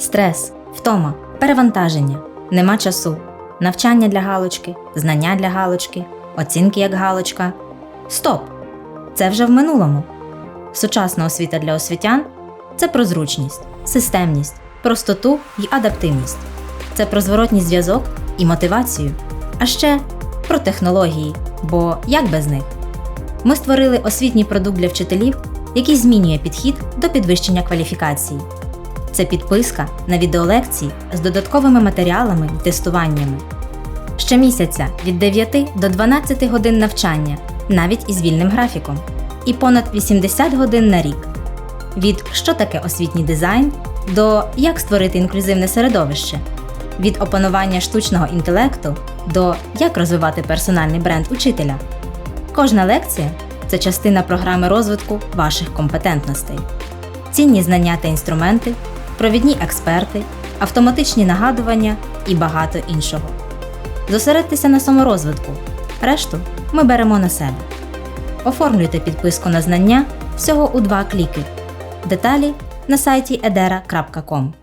Стрес, втома, перевантаження, нема часу, навчання для галочки, знання для галочки, оцінки як галочка. Стоп! Це вже в минулому. Сучасна освіта для освітян це про зручність, системність, простоту і адаптивність. Це про зворотній зв'язок і мотивацію, а ще про технології, бо як без них? Ми створили освітній продукт для вчителів, який змінює підхід до підвищення кваліфікації. Це підписка на відеолекції з додатковими матеріалами і тестуваннями. Щомісяця від 9 до 12 годин навчання, навіть із вільним графіком, і понад 80 годин на рік. Від що таке освітній дизайн до як створити інклюзивне середовище, від опанування штучного інтелекту до як розвивати персональний бренд учителя. Кожна лекція це частина програми розвитку ваших компетентностей, цінні знання та інструменти, провідні експерти, автоматичні нагадування і багато іншого. Зосередьтеся на саморозвитку, решту ми беремо на себе. Оформлюйте підписку на знання всього у два кліки. Деталі на сайті edera.com.